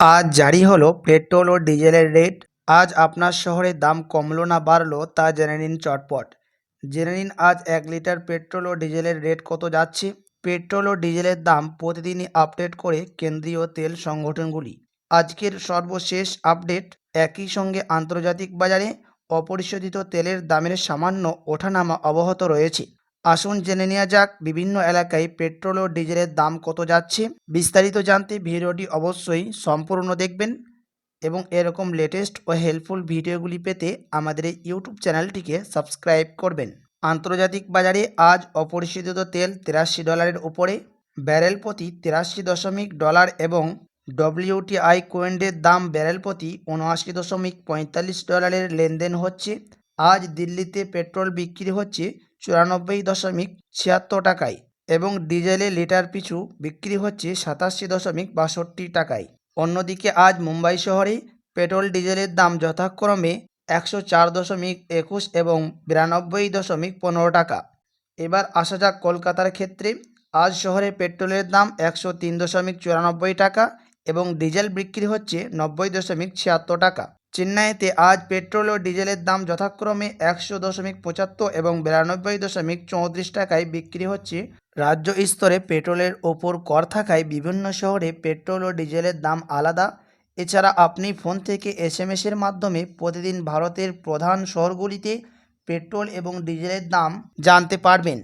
আজ জারি হলো পেট্রোল ও ডিজেলের রেট। আজ আপনার শহরে দাম কমলো না, বাড়লো, তা জেনে নিন চটপট। জেনে নিন আজ এক লিটার পেট্রোল ও ডিজেলের রেট কত যাচ্ছে। পেট্রোল ও ডিজেলের দাম প্রতিদিনই আপডেট করে কেন্দ্রীয় তেল সংগঠনগুলি। আজকের সর্বশেষ আপডেট, একই সঙ্গে আন্তর্জাতিক বাজারে অপরিশোধিত তেলের দামের সামান্য ওঠানামা অব্যাহত রয়েছে। আসুন জেনে নেওয়া যাক বিভিন্ন এলাকায় পেট্রোল ও ডিজেলের দাম কত যাচ্ছে। বিস্তারিত জানতে ভিডিওটি অবশ্যই সম্পূর্ণ দেখবেন এবং এরকম লেটেস্ট ও হেল্পফুল ভিডিওগুলি পেতে আমাদের এই ইউটিউব চ্যানেলটিকে সাবস্ক্রাইব করবেন। আন্তর্জাতিক বাজারে আজ অপরিশোধিত তেল তিরাশি ডলারের উপরে ব্যারেল প্রতি তিরাশি দশমিক ডলার এবং ডব্লিউটিআই কোয়েন্ডের দাম ব্যারেল প্রতি উনআশি দশমিক পঁয়তাল্লিশ ডলারের লেনদেন হচ্ছে। আজ দিল্লিতে পেট্রোল বিক্রি হচ্ছে চুরানব্বই দশমিক ছিয়াত্তর টাকায় এবং ডিজেলে লিটার পিছু বিক্রি হচ্ছে সাতাশি দশমিক বাষট্টি টাকায়। অন্যদিকে আজ মুম্বাই শহরে পেট্রোল ডিজেলের দাম যথাক্রমে একশো চার দশমিক একুশ এবং বিরানব্বই দশমিক পনেরো টাকা। এবার আসা যাক কলকাতার ক্ষেত্রে। আজ শহরে পেট্রোলের দাম একশো তিন দশমিক চুরানব্বই টাকা এবং ডিজেল বিক্রি হচ্ছে নব্বই দশমিক ছিয়াত্তর টাকা। চেন্নাইতে আজ পেট্রোল ও ডিজেলের দাম যথাক্রমে একশো দশমিক পঁচাত্তর এবং বিরানব্বই দশমিক চৌত্রিশ টাকায় বিক্রি হচ্ছে। রাজ্য স্তরে পেট্রোলের ওপর কর থাকায় বিভিন্ন শহরে পেট্রোল ও ডিজেলের দাম আলাদা। এছাড়া আপনি ফোন থেকে এস এম এসের মাধ্যমে প্রতিদিন ভারতের প্রধান শহরগুলিতে পেট্রোল এবং ডিজেলের দাম জানতে পারবেন।